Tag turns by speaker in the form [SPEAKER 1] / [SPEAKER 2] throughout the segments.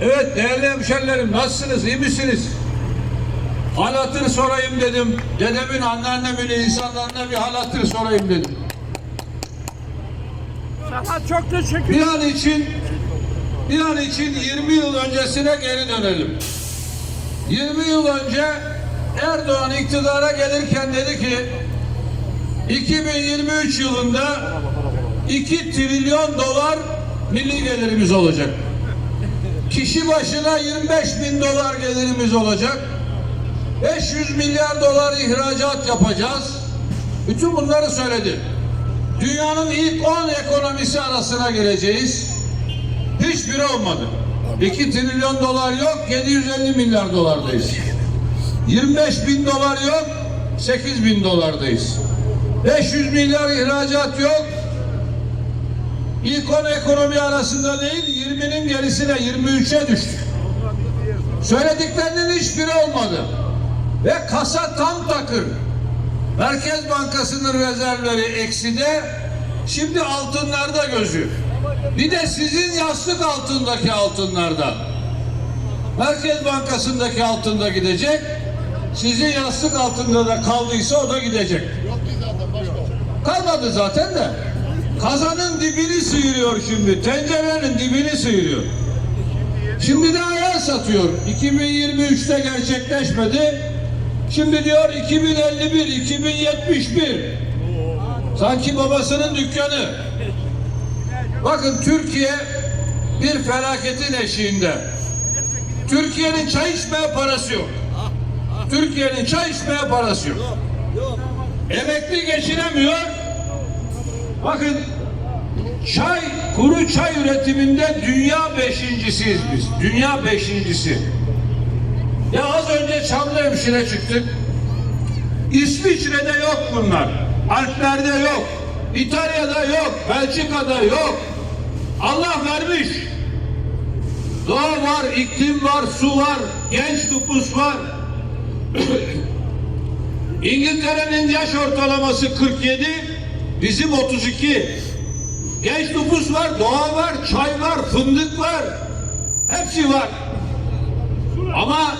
[SPEAKER 1] Evet değerli hemşerilerim nasılsınız iyi misiniz? Hal hatır sorayım dedim. Dedemin anneannemin insanlarına bir hal hatır sorayım dedim.
[SPEAKER 2] Sana çok teşekkür
[SPEAKER 1] Bir an için bir an için 20 yıl öncesine geri dönelim. 20 yıl önce Erdoğan iktidara gelirken dedi ki 2023 yılında 2 trilyon dolar milli gelirimiz olacak. Kişi başına 25 bin dolar gelirimiz olacak. 500 milyar dolar ihracat yapacağız. Bütün bunları söyledi. Dünyanın ilk 10 ekonomisi arasına gireceğiz. Hiçbiri olmadı. 2 trilyon dolar yok, 750 milyar dolardayız. 25 bin dolar yok, 8 bin dolardayız. 500 milyar ihracat yok. İlk 10 ekonomi arasında değil, 20'nin gerisine 23'e düştük. Söylediklerinin hiçbiri olmadı. Ve kasa tam takır. Merkez Bankası'nın rezervleri ekside, şimdi altınlarda gözü. Bir de sizin yastık altındaki altınlarda. Merkez Bankası'ndaki altında gidecek, sizin yastık altında da kaldıysa o da gidecek. Kalmadı zaten de. Kazanın dibini sıyırıyor şimdi, tencerenin dibini sıyırıyor. Şimdi de ayar satıyor. 2023'te gerçekleşmedi. Şimdi diyor 2051, 2071. Sanki babasının dükkanı. Bakın Türkiye bir felaketin eşiğinde. Türkiye'nin çay içmeye parası yok. Türkiye'nin çay içmeye parası yok. Emekli geçinemiyor. Bakın çay, kuru çay üretiminde dünya beşincisiyiz biz. Dünya beşincisi. Ya az önce Çamlıhemşin'e çıktık. İsviçre'de yok bunlar. Alplerde yok. İtalya'da yok. Belçika'da yok. Allah vermiş. Doğa var, iklim var, su var, genç nüfus var. İngiltere'nin yaş ortalaması 47, bizim 32. Genç nüfus var, doğa var, çay var, fındık var. Hepsi var. Ama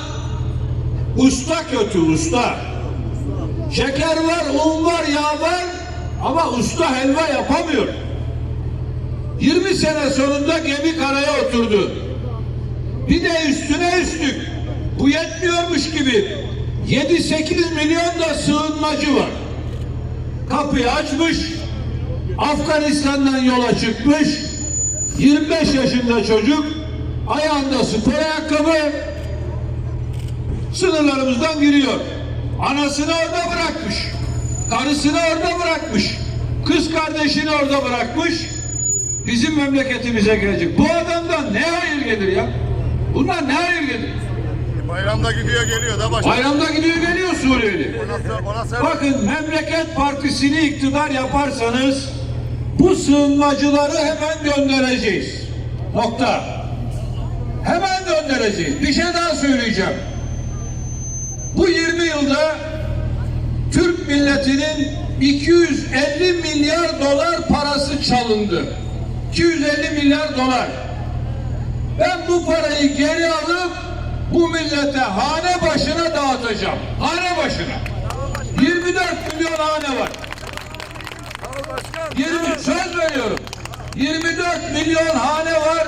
[SPEAKER 1] usta kötü usta. Şeker var, un var, yağ var ama usta helva yapamıyor. 20 sene sonunda gemi karaya oturdu. Bir de üstüne üstlük bu yetmiyormuş gibi 7-8 milyon da sığınmacı var. Kapıyı açmış, Afganistan'dan yola çıkmış, 25 yaşında çocuk, ayağında spor ayakkabı, sınırlarımızdan giriyor. Anasını orada bırakmış, karısını orada bırakmış, kız kardeşini orada bırakmış, bizim memleketimize gelecek. Bu adamdan ne hayır gelir ya? Bundan ne hayır gelir?
[SPEAKER 3] Bayramda gidiyor geliyor da başka.
[SPEAKER 1] Bayramda gidiyor geliyor Suriyeli. Bakın memleket partisini iktidar yaparsanız bu sığınmacıları hemen göndereceğiz. Nokta. Hemen göndereceğiz. Bir şey daha söyleyeceğim. Bu 20 yılda Türk milletinin 250 milyar dolar parası çalındı. 250 milyar dolar. Ben bu parayı geri alıp bu millete hane başına dağıtacağım. Hane başına. 24 milyon hane var. 20 söz veriyorum. 24 milyon hane var.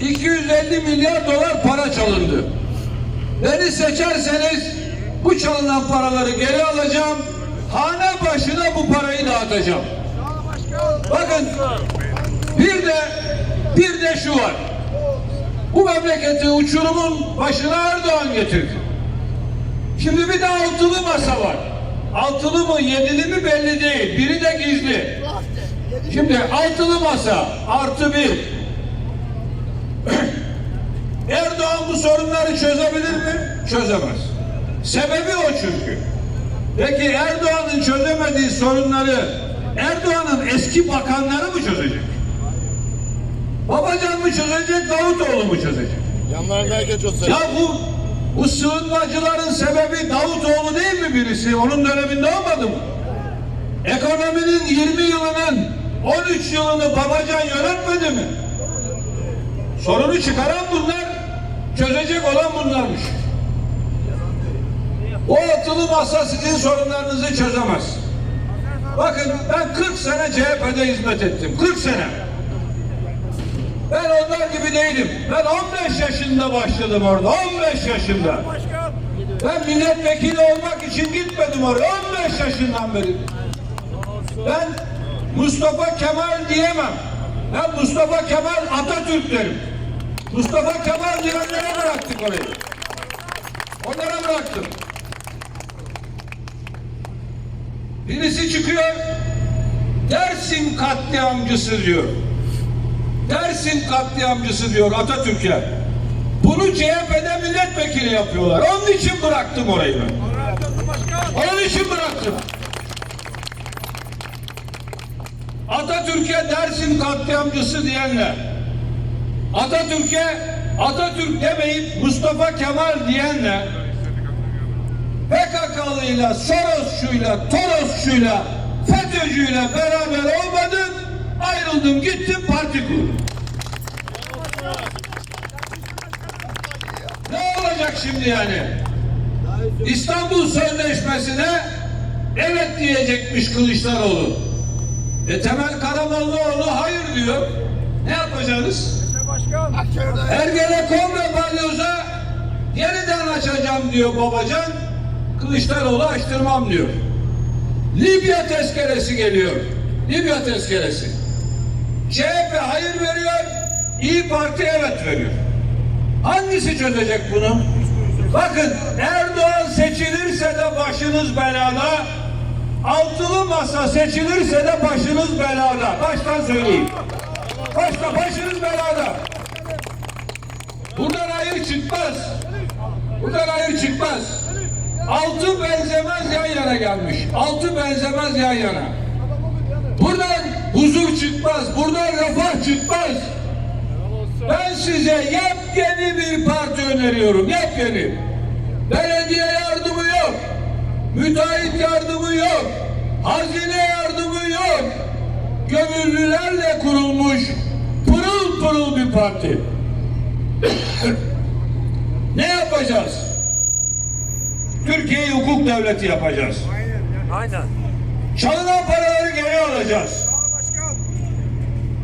[SPEAKER 1] 250 milyar dolar para çalındı. Beni seçerseniz bu çalınan paraları geri alacağım. Hane başına bu parayı dağıtacağım. Bakın bir de bir de şu var. Bu memleketi uçurumun başına Erdoğan getirdi. Şimdi bir de altılı masa var. Altılı mı yedili mi belli değil. Biri de gizli. Şimdi altılı masa artı bir. Erdoğan bu sorunları çözebilir mi? Çözemez. Sebebi o çünkü. Peki Erdoğan'ın çözemediği sorunları Erdoğan'ın eski bakanları mı çözecek? Mı çözecek, Davutoğlu mu çözecek?
[SPEAKER 3] yanlarındayken çözsene.
[SPEAKER 1] Ya bu bu sığınmacıların sebebi Davutoğlu değil mi birisi? Onun döneminde olmadı mı? Ekonominin 20 yılının 13 yılını Babacan yönetmedi mi? Sorunu çıkaran bunlar. Çözecek olan bunlarmış. O altılı masa sizin sorunlarınızı çözemez. Bakın ben 40 sene CHP'de hizmet ettim. 40 sene. Ben onlar gibi değilim. Ben 15 yaşında başladım orada. 15 yaşında. Ben milletvekili olmak için gitmedim oraya. 15 yaşından beri. Ben Mustafa Kemal diyemem. Ben Mustafa Kemal Atatürk derim. Mustafa Kemal diyenlere bıraktık orayı. Onlara bıraktım. Birisi çıkıyor. Dersim katliamcısı diyor. Dersim katliamcısı diyor Atatürk'e. Bunu CHP'de milletvekili yapıyorlar. Onun için bıraktım orayı ben. Onun için bıraktım. Atatürk'e Dersim katliamcısı diyenler, Atatürk'e Atatürk demeyip Mustafa Kemal diyenler, PKK'lıyla, Sorosçuyla, Torosçuyla, FETÖ'cüyle beraber olmadım, ayrıldım gittim parti kurdum. Ne olacak şimdi yani? İstanbul Sözleşmesi'ne evet diyecekmiş Kılıçdaroğlu. E Temel Karamollaoğlu hayır diyor. Ne yapacağız? Ergenekon ve Balyoz'a yeniden açacağım diyor Babacan. Kılıçdaroğlu açtırmam diyor. Libya tezkeresi geliyor. Libya tezkeresi. CHP hayır veriyor, İyi Parti evet veriyor. Hangisi çözecek bunu? Bakın Erdoğan seçilirse de başınız belada, altılı masa seçilirse de başınız belada. Baştan söyleyeyim. Başta başınız belada. Buradan hayır çıkmaz. Buradan hayır çıkmaz. Altı benzemez yan yana gelmiş. Altı benzemez yan yana. Huzur çıkmaz. Buradan refah çıkmaz. Ben size yepyeni bir parti öneriyorum. Yepyeni. Belediye yardımı yok. Müteahhit yardımı yok. Hazine yardımı yok. Gönüllülerle kurulmuş pırıl pırıl bir parti. ne yapacağız? Türkiye'yi hukuk devleti yapacağız.
[SPEAKER 2] Aynen.
[SPEAKER 1] Çalınan paraları geri alacağız.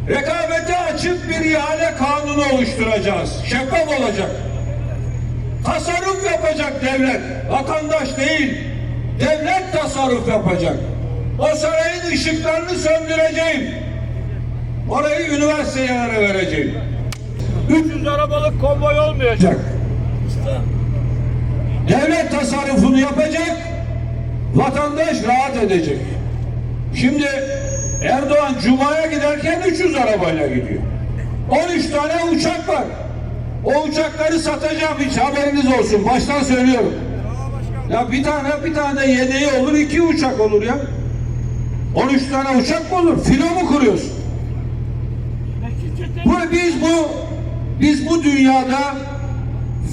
[SPEAKER 1] Rekabete açık bir ihale kanunu oluşturacağız. Şeffaf olacak. Tasarruf yapacak devlet. Vatandaş değil. Devlet tasarruf yapacak. O sarayın ışıklarını söndüreceğim. Orayı üniversitelere vereceğim.
[SPEAKER 2] 300 arabalık konvoy olmayacak.
[SPEAKER 1] Devlet tasarrufunu yapacak. Vatandaş rahat edecek. Şimdi Erdoğan Cuma'ya giderken 300 arabayla gidiyor. 13 tane uçak var. O uçakları satacağım hiç haberiniz olsun. Baştan söylüyorum. Ya bir tane bir tane yedeği olur iki uçak olur ya. 13 tane uçak mı olur? Filo mu kuruyorsun? Bu, biz bu biz bu dünyada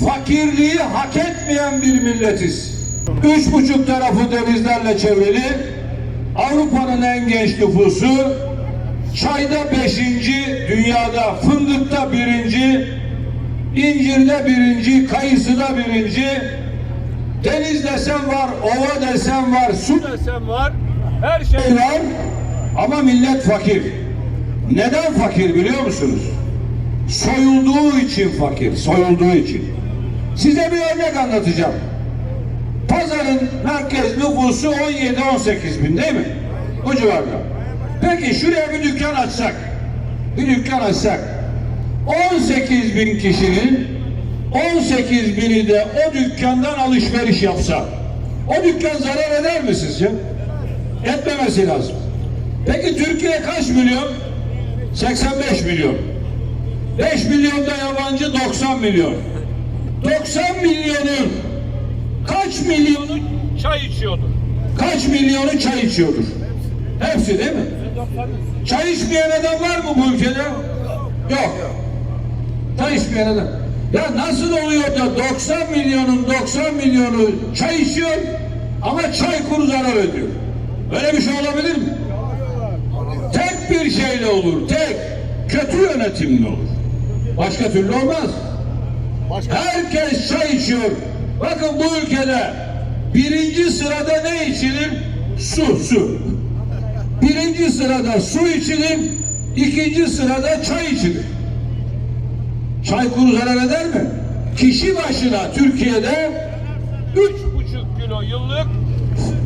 [SPEAKER 1] fakirliği hak etmeyen bir milletiz. Üç buçuk tarafı denizlerle çevrili, Avrupa'nın en genç nüfusu, çayda beşinci, dünyada fındıkta birinci, incirde birinci, kayısıda birinci, deniz desen var, ova desen var, su
[SPEAKER 2] Desem var. Her şey
[SPEAKER 1] var ama millet fakir. Neden fakir biliyor musunuz? Soyulduğu için fakir, soyulduğu için. Size bir örnek anlatacağım. Pazarın merkez nüfusu 17-18 bin değil mi? Bu civarda. Peki şuraya bir dükkan açsak, bir dükkan açsak, 18 bin kişinin 18 bini de o dükkandan alışveriş yapsa, o dükkan zarar eder mi sizce? Etmemesi lazım. Peki Türkiye kaç milyon? 85 milyon. 5 milyon da yabancı 90 milyon. 90 milyonun kaç milyonu
[SPEAKER 2] çay içiyordu.
[SPEAKER 1] kaç milyonu çay içiyordur? Hepsi değil mi? Çay içmeyen adam var mı bu ülkede? Yok. Çay içmeyen adam. Ya nasıl oluyor da 90 milyonun 90 milyonu çay içiyor ama çay kuru zarar ediyor? Böyle bir şey olabilir mi? Tek bir şeyle olur, tek. Kötü yönetimle olur. Başka türlü olmaz. Herkes çay içiyor. Bakın bu ülkede birinci sırada ne içilir? Su, su. Birinci sırada su içilir, ikinci sırada çay içilir. Çay kuru zarar eder mi? Kişi başına Türkiye'de üç
[SPEAKER 2] buçuk kilo yıllık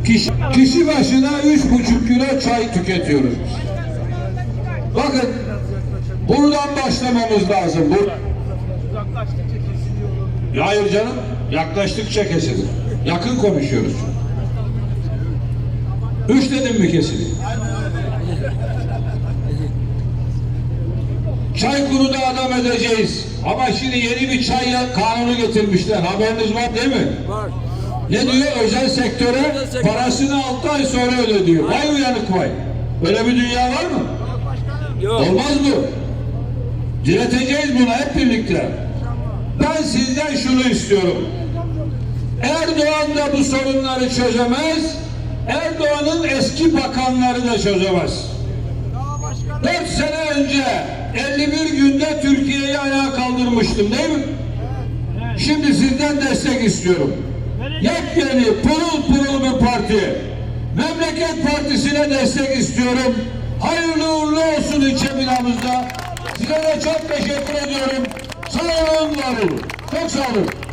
[SPEAKER 1] kişi, kişi başına üç buçuk kilo çay tüketiyoruz. Bakın buradan başlamamız lazım. Buradan. Ya hayır canım. Yaklaştıkça kesilir. Yakın konuşuyoruz. Üç dedim mi kesilir? Çay kuruda adam edeceğiz. Ama şimdi yeni bir çay kanunu getirmişler. Haberiniz var değil mi?
[SPEAKER 4] Var.
[SPEAKER 1] Ne diyor? Özel sektöre parasını 6 ay sonra öde diyor. Vay uyanık vay. Böyle bir dünya var mı?
[SPEAKER 4] Yok.
[SPEAKER 1] Olmaz mı? Direteceğiz buna hep birlikte. Ben sizden şunu istiyorum. Erdoğan da bu sorunları çözemez. Erdoğan'ın eski bakanları da çözemez. Dört sene önce 51 günde Türkiye'yi ayağa kaldırmıştım değil mi? Şimdi sizden destek istiyorum. Yepyeni pırıl pırıl bir parti. Memleket Partisi'ne destek istiyorum. Hayırlı uğurlu olsun ilçe binamızda. Size de çok teşekkür ediyorum. Sağ olun, var olun. Çok sağ olun.